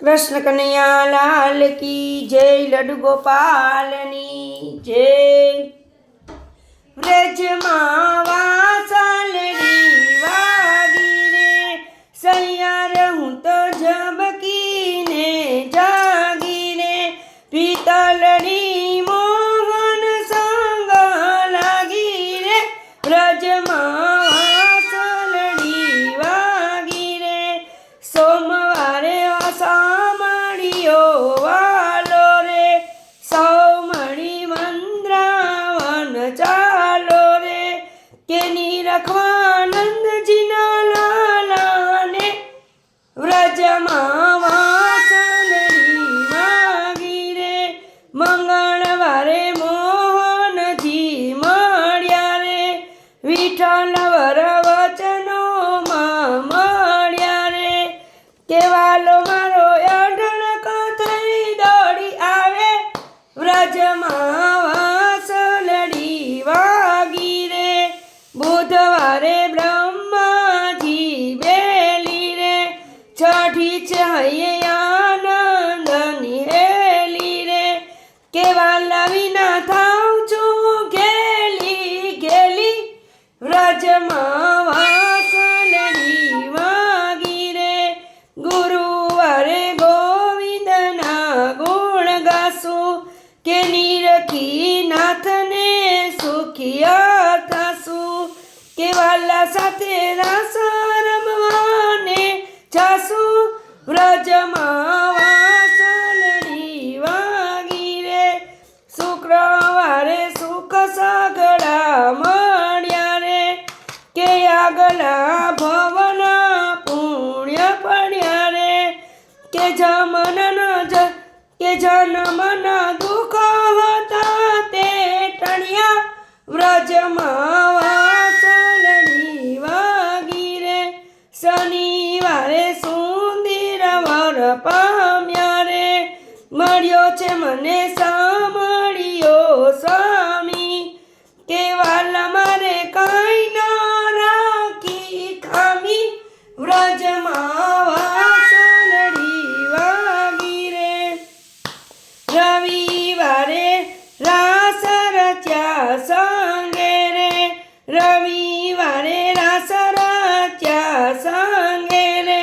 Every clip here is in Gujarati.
કૃષ્ણ કનૈયા લાલ કી જય લડુ ગોપાલની જય. વ્રજમાં કેની રખવાનંદજીના લાલાને વ્રજમાં વાસલડી માગી રે. મંગળવારે મોહનજી મળ્યા રે. વર વચનોમાં મળ્યા રે. કેવાલો મારો અઢળક થઈ દોડી આવે. વ્રજમાં કેવાલા વિના થાવ છું, ગેલી ગેલી, વ્રજમાં વાસલડી વાગી રે. ગુરુવારે ગોવિંદના ગુણ ગાશું, કે નિરખી નાથને સુખિયા થશું કે વાલા સાથે રાસ આગલા ભવન પુણ્ય પડ્યા રે. કે જમનના જ, કે જનમન દુઃખ હતા તે ટણ્યા વ્રજમાં વાગી રે. શનિવારે સુંદર વર પામ્યા રે. મળ્યો છે મને સાંભળ્યો સ્વામી. કેવાલા રવિવારે રાસ રચ્યા સંગે રે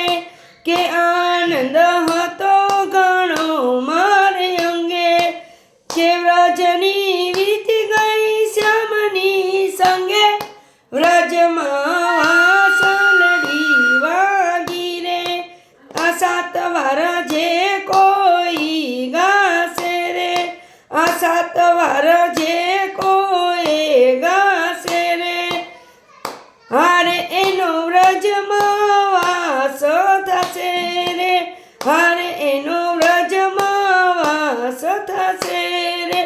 કે આનંદ હતો ઘણો મારે અંગે. કે વ્રજની એનો વ્રજમાં વાસ થશે રે. હરે એનો વ્રજમાં વાસ થશે રે.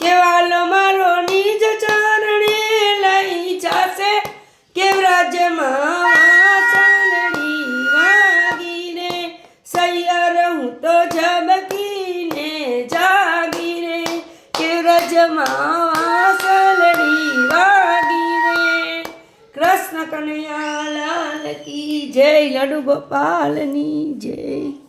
કેવાલ મારો નિજ ચરણે લઈ જશે. કે વ્રજમાં વાગી રે. સૈયર, હું તો ઝબકીને જાગી રે. કે વ્રજમાં કનૈયા લાલ કી જય લડુ ગોપાલની જય.